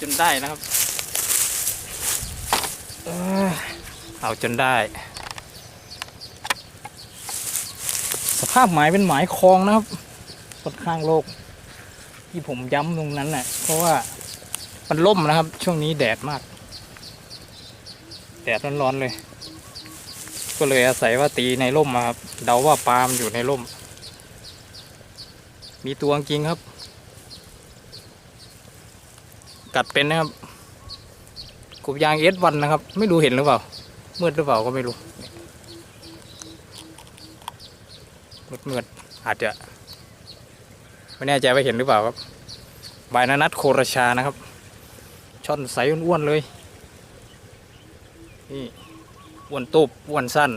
จนได้นะครับเอาจนได้ สภาพหมายเป็นหมายคลองนะครับค่อนข้างโลก ที่ผมย้ำตรงนั้นน่ะเพราะว่ามันล่มนะครับ ช่วงนี้แดดมาก แดดร้อนๆเลย ก็เลยอาศัยว่าตีในร่มมาครับ เดาว่าปลามอยู่ในร่ม มีตัวจริงครับ กัดเป็นนะครับกบยางเอสวันนะครับ ไม่รู้เห็นหรือเปล่ามืดหรือเปล่าก็ไม่รู้มืดมืดอาจจะไม่แน่ใจว่าเห็นหรือเปล่าครับใบนานัทโครชานะครับ ช่อนใสอ้วนๆเลยนี่อ้วนตุบอ้วนสั้น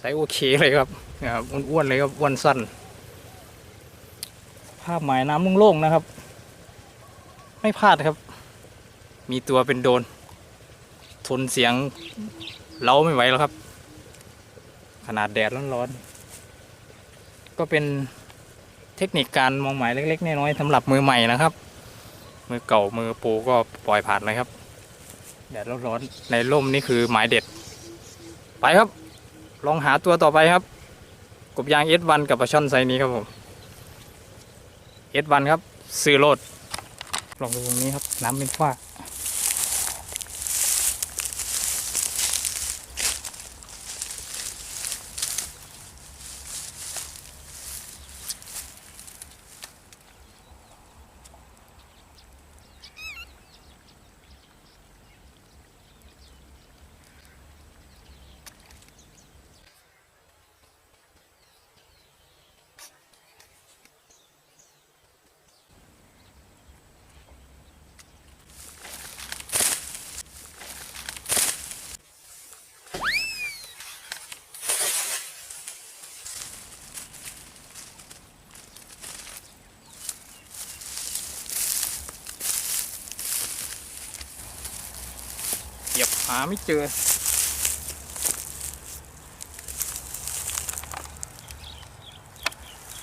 ใสโอเคเลยครับนะครับอ้วนๆเลยครับอ้วนสั้น ภาพหมายน้ำโล่งๆนะครับ ไม่พลาดครับ มีตัวเป็นโดน ทนเสียงเล้าไม่ไหวแล้วครับ ขนาดแดดร้อนๆ ก็เป็นเทคนิคการมองหมายเล็กๆน้อยๆสำหรับมือใหม่นะครับ มือเก่ามือโปรก็ปล่อยผ่านเลยครับ แดดร้อนๆในร่มนี่คือหมายเด็ด ไปครับ ลองหาตัวต่อไปครับ กบยางเอสวันกับปลาช่อนไซนี้ครับผมเอสวันครับซื้อโลด ลองดูตรงนี้ครับ น้ำเป็นฝ้า ยียบหาไม่เจอ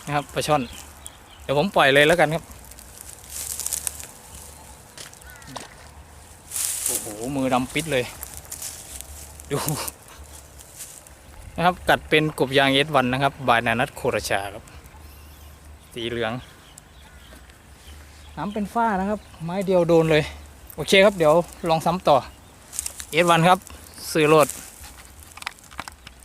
นะครับปลาช่อน เดี๋ยวผมปล่อยเลยแล้วกันครับ โอ้โห มือดำปิดเลย ดู นะครับ กัดเป็นกบยางเอสวันนะครับ บายนานัทโครชาครับ สีเหลือง น้ำเป็นฝ้านะครับ ไม้เดียวโดนเลย โอเคครับ เดี๋ยวลองซ้ำต่อ เอสวันครับ สื่อรถ